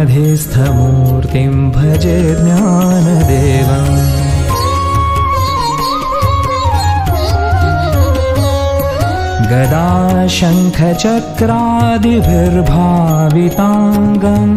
समाधिस्थमूर्तिं भजे ज्ञानदेवम्। गदा शङ्खचक्रादिभिर्भाविताङ्गम्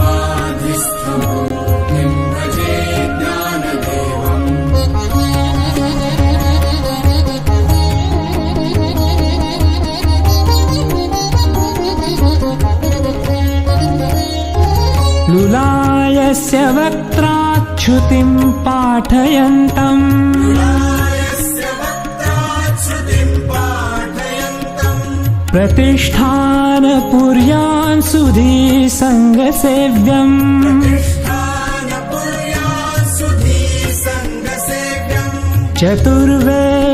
लुलायस्य वक्त्राच्युतिं पाठयन्तम्। प्रतिष्ठानपुर्यान् सुधी सङ्गसेव्यम्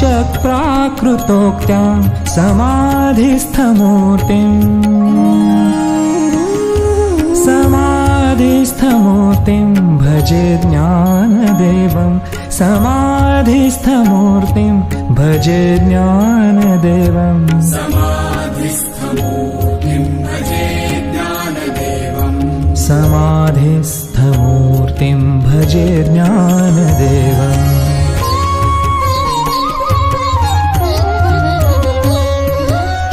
च प्राकृतोक्त्या समाधिस्थमूर्तिम्। समाधिस्थमूर्तिं भजे ज्ञानदेवं समाधिस्थमूर्तिं भजे ज्ञानदेवम्। समाधिस्थमूर्तिं भजे ज्ञानदेवम्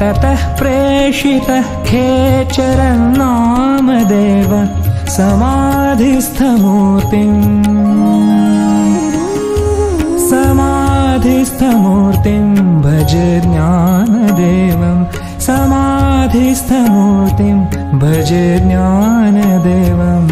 ततः प्रेषितः खेचरं नामदेव समाधिस्थमूर्तिम् समाधिस्थमूर्तिं भज ज्ञानदेवं समाधिस्थमूर्तिं भज ज्ञानदेवम्